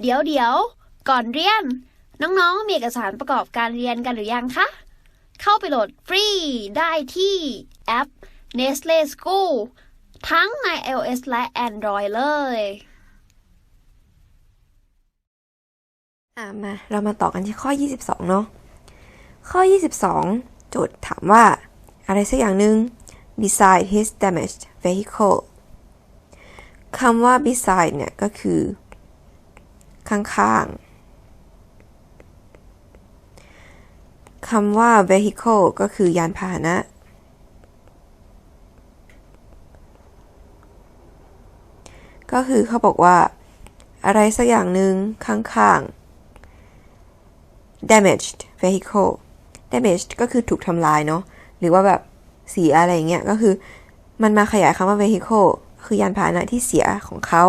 เดี๋ยวเดี๋ยวก่อนเรียน น้องๆ มีเอกสารประกอบการเรียนกันหรือยังคะ เข้าไปโหลดฟรีได้ที่แอป Nestle School ทั้งใน iOS และ Android เลยอะมาเรามาต่อกันที่ข้อ 22 เนาะข้อ 22 โจทย์ถามว่า อะไรสักอย่างหนึ่ง beside his damaged vehicle คำว่า beside เนี่ยก็คือ ข้างๆคำว่า vehicle ก็คือยานพาหนะ ก็คือเขาบอกว่า อะไรสักอย่างหนึ่งข้างๆ damaged vehicle damaged ก็คือถูกทำลายเนาะหรือว่าแบบเสียอะไรเงี้ยก็คือมันมาขยายคำว่า vehicle คือยานพาหนะที่เสียของเขา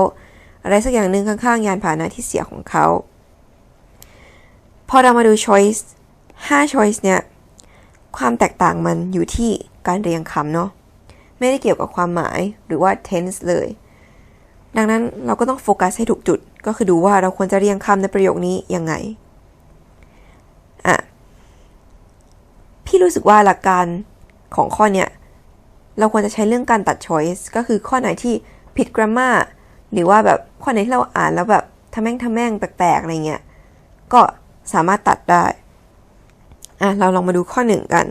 อะไรสักอย่างหนึ่งข้างๆ ยานพาหนะที่เสียของเขา พอเรามาดู choice 5 choice เนี่ย ความแตกต่างมันอยู่ที่การเรียงคำเนาะ ไม่ได้เกี่ยวกับความหมายหรือว่า tense เลย ดังนั้นเราก็ต้องโฟกัสให้ถูกจุด ก็คือดูว่าเราควรจะเรียงคำในประโยคนี้ยังไง อะ พี่รู้สึกว่าหลักการของข้อเนี้ยเราควรจะใช้เรื่องการตัด choice ก็คือข้อไหนที่ผิด grammar หรือว่าแบบข้อไหนที่เราอ่านแล้วแบบทำแม่งทำแม่งแปลกๆอะไรเงี้ย ก็สามารถตัดได้ อะ เราลองมาดูข้อหนึ่งกัน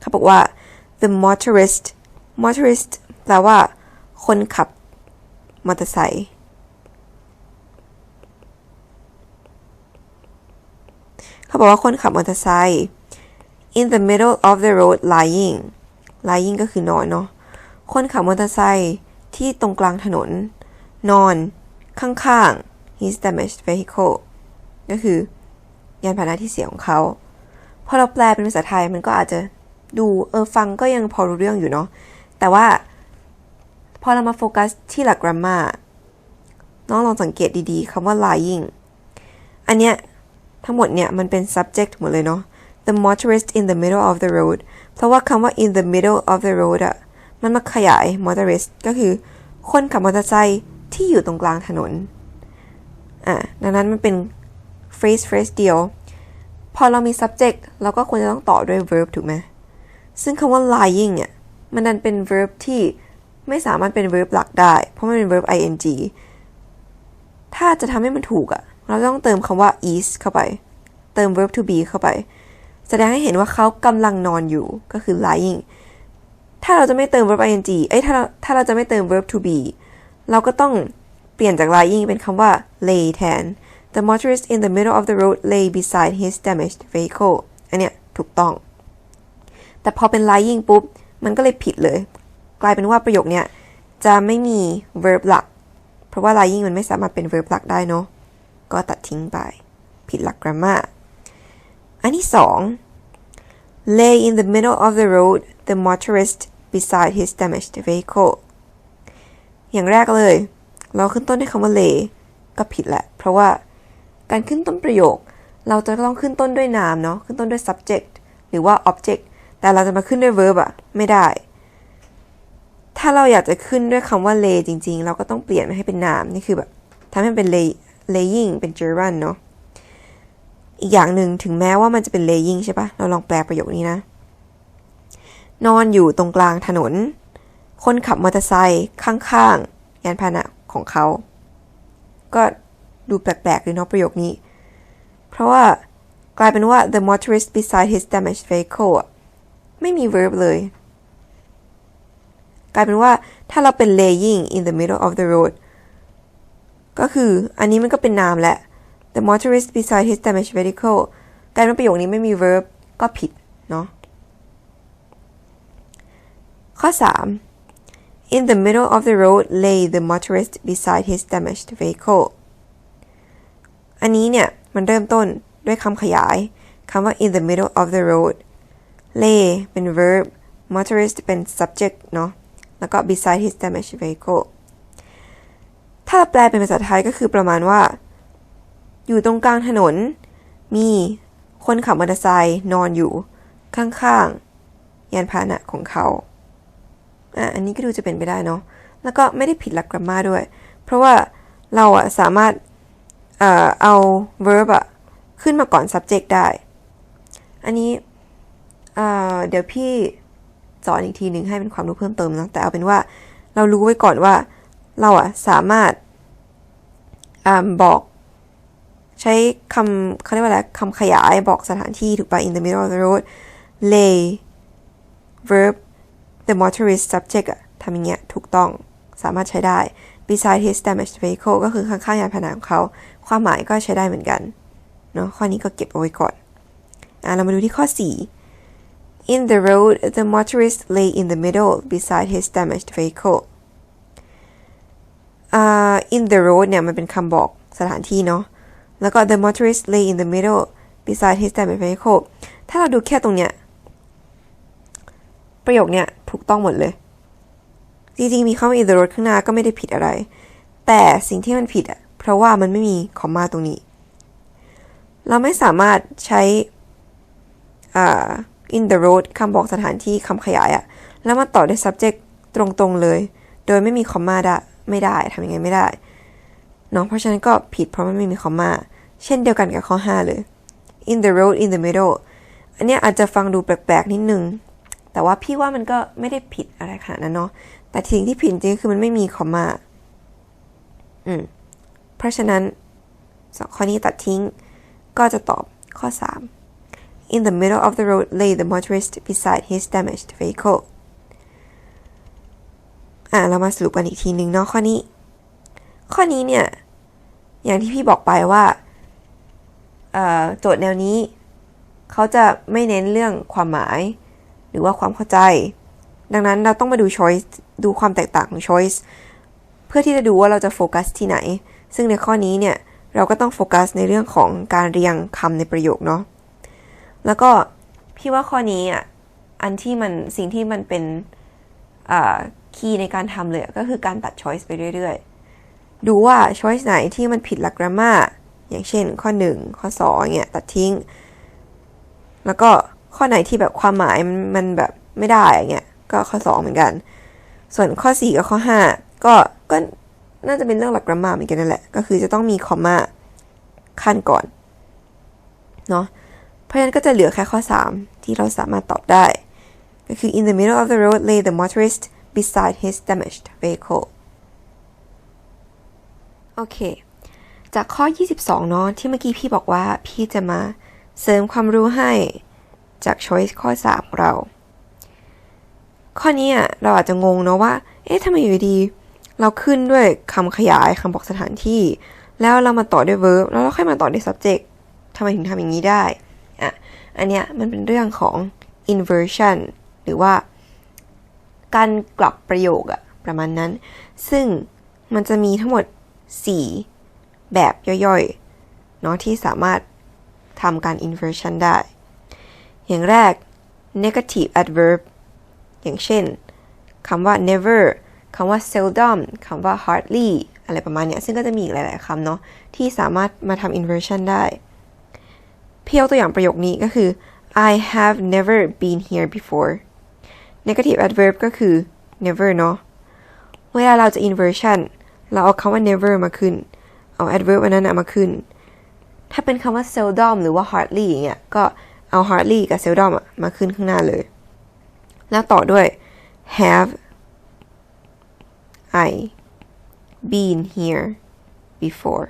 เขาบอกว่า the motorist motorist แปลว่า คนขับมอเตอร์ไซค์เขาบอกว่าคนขับมอเตอร์ไซค์ in the middle of the road lying lying ก็คือนอนเนาะ คนขับมอเตอร์ไซค์ที่ตรงกลางถนน นอน ข้างๆ his damaged vehicle ก็คือยานพาหนะที่เสียของเขา พอเราแปลเป็นภาษาไทยมันก็อาจจะดูเออฟังก็ยังพอรู้เรื่องอยู่เนาะ แต่ว่า พอเรามาโฟกัสที่หลัก grammar น้องลองสังเกตดีๆคำว่า lying อันเนี้ยทั้งหมดเนี่ยมันเป็น subject หมดเลยเนาะ the motorist in the middle of the road เพราะว่าคำว่า in the middle of the road อะมันมาขยาย motorist ก็คือคนขับมอเตอร์ไซค์ ที่อยู่ตรงกลางถนน อะดังนั้นมันเป็น phrase phrase เดียว พอเรามี subject เราก็ควรจะต้องต่อด้วย verb ถูกไหม ซึ่งคำว่า lying เนี่ย มันดันเป็น verb ที่ไม่สามารถเป็น verb หลักได้ เพราะมันเป็น verb ing ถ้าจะทำให้มันถูกอะเราต้องเติมคำว่า is เข้าไป เติม verb to be เข้าไป แสดงให้เห็นว่าเขากำลังนอนอยู่ ก็คือ lying ถ้าเราจะไม่เติม verb ing เอ้ย ถ้าเราถ้าเราจะไม่เติม verb to be เราก็ต้องเปลี่ยนจาก lying เป็นคำว่า lay แทน The motorist in the middle of the road lay beside his damaged vehicle อันเนี้ยถูกต้อง แต่พอเป็น lying ปุ๊บ มันก็เลยผิดเลย กลายเป็นว่าประโยคเนี้ยจะไม่มี verb หลัก เพราะว่า lying มันไม่สามารถเป็น verb หลักได้เนาะ ก็ตัดทิ้งไป ผิดหลัก grammar อันที่สอง lay in the middle of the road the motorist beside his damaged vehicle อย่างแรกเลย เราขึ้นต้นด้วยคำว่า lay ก็ผิดแหละ เพราะว่าการขึ้นต้นประโยค เราจะต้องขึ้นต้นด้วยนามเนาะขึ้นต้นด้วย subject หรือว่า object แต่เราจะมาขึ้นด้วย verb อะไม่ได้ ถ้าเราอยากจะขึ้นด้วยคำว่า lay จริง ๆ เราก็ต้องเปลี่ยนมาให้เป็นนามนี่คือแบบทำให้เป็น lay laying เป็น gerund เนาะอีกอย่างหนึ่งถึงแม้ว่ามันจะเป็น laying ใช่ปะเราลองแปลประโยคนี้นะ นอนอยู่ตรงกลางถนน คนขับมอเตอร์ไซค์ข้างๆยานพาหนะของเขา ก็ดูแปลกๆเลยเนาะประโยคนี้ เพราะว่ากลายเป็นว่า the motorist beside his damaged vehicle ไม่มี verb เลย กลายเป็นว่าถ้าเราเป็น laying in the middle of the road ก็คืออันนี้มันก็เป็นนามแหละ the motorist beside his damaged vehicle กลายเป็นประโยคนี้ไม่มี verb ก็ผิด เนาะข้อ 3 In the middle of the road lay the motorist beside his damaged vehicle อันนี้เนี่ย มันเริ่มต้นด้วยคำขยายคำว่า in the middle of the road lay เป็น verb motorist เป็น subject เนาะแล้วก็ beside his damaged vehicle ถ้าเราแปลเป็นภาษาไทยก็คือประมาณว่า อยู่ตรงกลางถนน มีคนขับมอเตอร์ไซค์นอนอยู่ข้างๆ ยานพาหนะของเขา อะอันนี้ก็ดูจะเป็นไปได้เนาะแล้วก็ไม่ได้ผิดหลักกรามาด้วย เพราะว่าเราอะสามารถเอ่อเอา verb อะขึ้นมาก่อน subject ได้ อันนี้เอ่อเดี๋ยวพี่สอนอีกทีหนึ่งให้เป็นความรู้เพิ่มเติมนะแต่เอาเป็นว่าเรารู้ไว้ก่อนว่าเราอะสามารถอ่บอกใช้คำเขาเรียกว่าอะไรคำขยายบอกสถานที่ถูกปะ in the middle of the road lay verb the motorist subject อะทำอย่างเงี้ยถูกต้องสามารถใช้ได้ beside his damaged vehicle ก็คือข้างๆยานพาหนะของเขา ความหมายก็ใช้ได้เหมือนกันเนาะข้อนี้ก็เก็บเอาไว้ก่อนอะเรามาดูที่ข้อ 4 in the road the motorist lay in the middle beside his damaged vehicle อ่า in the road เนี่ยมันเป็นคำบอกสถานที่เนาะแล้วก็ the motorist lay in the middle beside his damaged vehicle ถ้าเราดูแค่ตรงเนี้ย ประโยคเนี้ยถูกต้องหมดเลย จริงๆ มีคำว่า in the road ข้างหน้าก็ไม่ได้ผิดอะไร แต่สิ่งที่มันผิดอะ เพราะว่ามันไม่มีคอมมาตรงนี้ เราไม่สามารถใช้อ่า in the road คำบอกสถานที่คำขยายอะแล้วมาต่อด้วย subject ตรงๆเลย โดยไม่มีคอมมาได้ไม่ได้ทำยังไงไม่ได้เนาะเพราะฉะนั้นก็ผิดเพราะมันไม่มีคอมมาเช่นเดียวกันกับข้อ 5 เลย in the road in the middle อันเนี้ยอาจจะฟังดูแปลกๆนิดนึง แต่ว่าพี่ว่ามันก็ไม่ได้ผิดอะไรขนาดนั้นเนาะแต่สิ่งที่ผิดจริงคือมันไม่มีคอมมาอืมเพราะฉะนั้นสองข้อนี้ตัดทิ้ง ก็จะตอบข้อ 3 In the middle of the road lay the motorist beside his damaged vehicle อะเรามาสรุปกันอีกทีหนึ่งเนาะข้อนี้ ข้อนี้เนี่ย อย่างที่พี่บอกไปว่าเอ่อโจทย์แนวนี้ เขาจะไม่เน้นเรื่องความหมาย หรือว่าความเข้าใจ ดังนั้นเราต้องมาดู choice ดูความแตกต่างของ choice เพื่อที่จะดูว่าเราจะโฟกัสที่ไหน ซึ่งในข้อนี้เนี่ยเราก็ต้องโฟกัสในเรื่องของการเรียงคำในประโยคเนาะ แล้วก็พี่ว่าข้อนี้อะอันที่มันสิ่งที่มันเป็นคีย์ในการทำเลยก็คือการตัด choice ไปเรื่อยๆ ดูว่า choice ไหนที่มันผิดหลัก grammar อย่างเช่นข้อ 1 ข้อ2เงี้ยตัดทิ้ง แล้วก็ ข้อไหนที่แบบความหมายมันแบบไม่ได้อย่างเงี้ยก็ข้อ2เหมือนกัน ส่วนข้อ4กับข้อ5ก็ก็น่าจะเป็นเรื่องหลักกรามาเหมือนกันนั่นแหละ ก็คือจะต้องมีคอมมาขั้นก่อนเนาะเพราะฉะนั้นก็จะเหลือแค่ข้อ 3 ที่เราสามารถตอบได้ ก็คือ in the middle of the road lay the motorist beside his damaged vehicle โอเค จากข้อ 22 เนาะที่เมื่อกี้พี่บอกว่าพี่จะมาเสริมความรู้ให้ จาก choice ข้อ 3 ของเรา ข้อนี้เราอาจจะงงเนาะว่า เอ๊ะทำไมอยู่ดี เราขึ้นด้วยคำขยายคำบอกสถานที่ แล้วเรามาต่อด้วย verb แล้วเราค่อยมาต่อด้วย subject ทำไมถึงทำอย่างนี้ได้ อะ อันเนี้ยมันเป็นเรื่องของ inversion หรือว่า การกลับประโยคอะประมาณนั้น ซึ่งมันจะมีทั้งหมด 4 แบบย่อยๆเนาะที่สามารถทำการ inversion ได้ อย่างแรก negative adverb อย่างเช่นคำว่า never คำว่า seldom คำว่า hardly อะไรประมาณเนี้ยซึ่งก็จะมีอีกหลาย ๆคำเนาะที่สามารถมาทำ inversion ได้ เพียวตัวอย่างประโยคนี้ก็คือ I have never been here before negative adverb ก็คือ never เนาะเวลาเราจะ inversion เราเอาคำว่า never มาขึ้น เอา adverb อันนั้นมาขึ้น ถ้าเป็นคำว่า seldom หรือว่า hardly อย่างเงี้ยก็ เอา hardly กับ seldom อะมาขึ้นข้างหน้าเลย แล้วต่อด้วย have I been here before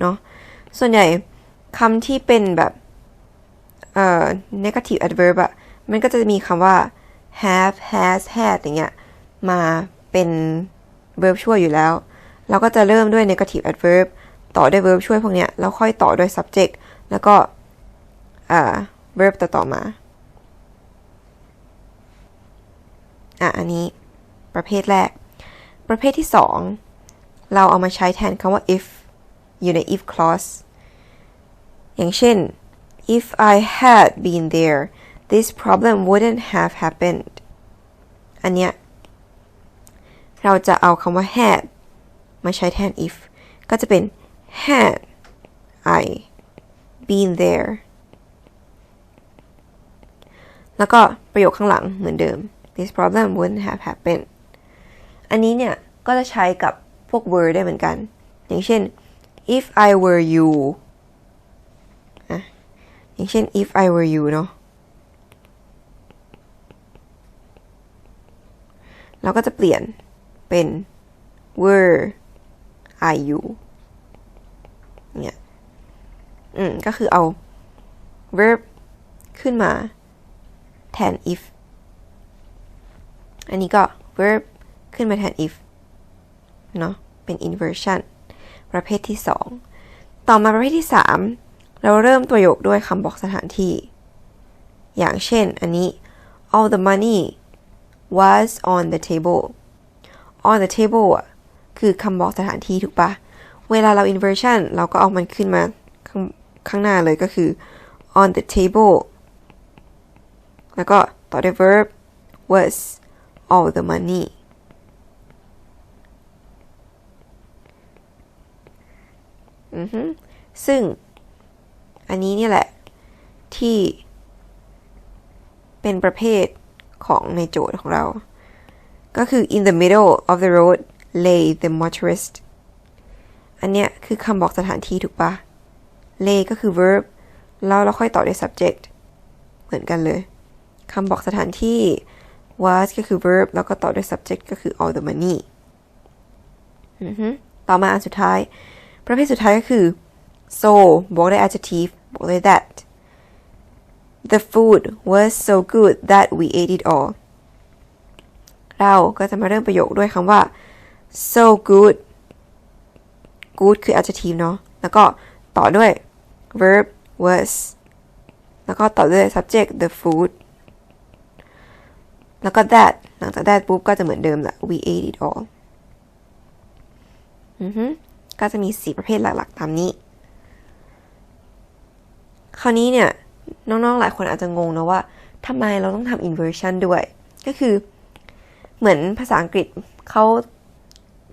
เนาะส่วนใหญ่คำที่เป็นแบบ เอ่อ negative adverb อะมันก็จะมีคำว่า have has had อย่างเงี้ย มาเป็น verb ช่วยอยู่แล้ว เราก็จะเริ่มด้วย negative adverb ต่อด้วย verb ช่วยพวกเนี้ยแล้วค่อยต่อด้วย subject แล้วก็ verb ต่อต่อมา อะ อันนี้ประเภทแรก ประเภทที่สองเราเอามาใช้แทนคำว่า if อยู่ใน if clause อย่างเช่น if I had been there this problem wouldn't have happened อันเนี้ยเราจะเอาคำว่า had มาใช้แทน if ก็จะเป็น had I been there แล้วก็ประโยคข้างหลังเหมือนเดิม this problem wouldn't have happened อันนี้เนี่ย ก็จะใช้กับพวก were ได้เหมือนกัน อย่างเช่น if I were you อะอย่างเช่น if I were you เนาะเราก็จะเปลี่ยนเป็น were I you เนี่ยอืมก็คือเอา verb ขึ้นมาแทน if อันนี้ก็ verb ขึ้นมาแทน if เนาะเป็น inversion ประเภทที่ 2 ต่อมาประเภทที่ 3 เราเริ่มประโยคด้วยคำบอกสถานที่ อย่างเช่น อันนี้ all the money was on the table on the table อะ คือคำบอกสถานที่ถูกปะ เวลาเรา inversion เราก็เอามันขึ้นมาข้างข้างหน้าเลยก็คือ on the table แล้วก็ต่อด้วย verb was all the money อือฮึซึ่งอันนี้เนี่ยแหละ ที่เป็นประเภทของในโจทย์ของเรา ก็คือ in the middle of the road lay the motorist อันเนี้ยคือคำบอกสถานที่ถูกปะ lay ก็คือ verb แล้วเราค่อยต่อด้วย subject เหมือนกันเลยคำบอกสถานที่ was ก็คือ verb แล้วก็ต่อด้วย subject ก็คือ all the money ต่อมาอันสุดท้าย ประเภทสุดท้ายก็คือ so บอกด้วย adjective บอกด้วย that the food was so good that we ate it all เราก็จะมาเริ่มประโยคด้วยคำว่า so good good คือ adjective เนาะแล้วก็ต่อด้วย verb was แล้วก็ต่อด้วย subject the food แล้วก็ that หลังจาก that ปุ๊บก็จะเหมือนเดิมแหละ we ate it all อือฮึก็จะมีสีประเภทหลักๆ ตามนี้ คราวนี้เนี่ย น้องๆ หลายคนอาจจะงงนะว่าทำไมเราต้องทำ inversion ด้วย ก็คือเหมือนภาษาอังกฤษเขา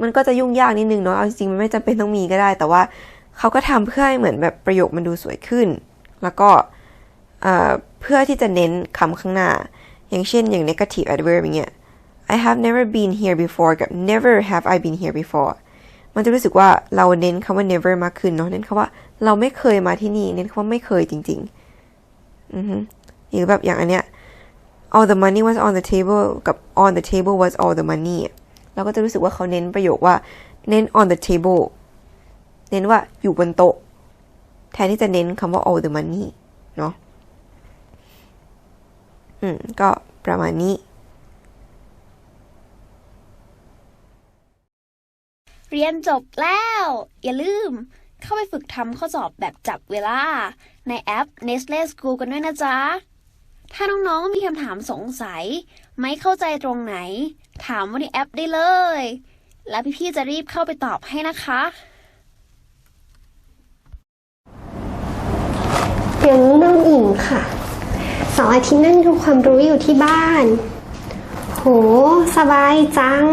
มันก็จะยุ่งยากนิดนึงเนาะเอาจริงๆมันไม่จำเป็นต้องมีก็ได้ แต่ว่าเขาก็ทำเพื่อให้เหมือนแบบประโยคมันดูสวยขึ้น แล้วก็เพื่อที่จะเน้นคำข้างหน้า อย่างเช่นอย่าง negative adverb อย่างเงี้ย I have never been here before กับ never have I been here before มันจะรู้สึกว่าเราเน้นคำว่า never มากขึ้นเนาะเน้นคำว่าเราไม่เคยมาที่นี่ เน้นคำว่าไม่เคยจริงๆ อือฮึหรือแบบอย่างอันเนี้ย all the money was on the table กับ on the table was all the money เราก็จะรู้สึกว่าเขาเน้นประโยคว่าเน้น on the table เน้นว่าอยู่บนโต๊ะ แทนที่จะเน้นคำว่า all the money เนาะอืม ก็ประมาณนี้ เรียนจบแล้ว อย่าลืมเข้าไปฝึกทำข้อสอบแบบจับเวลา ในแอป Nestle School กันด้วยนะจ๊ะ ถ้าน้องๆมีคำถามสงสัย ไม่เข้าใจตรงไหน ถามว่าในแอปได้เลย แล้วพี่ๆจะรีบเข้าไปตอบให้นะคะอย่างนี้น้องอิงค่ะสองอาทิตย์นั่งดูความรู้อยู่ที่บ้าน โห สบายจัง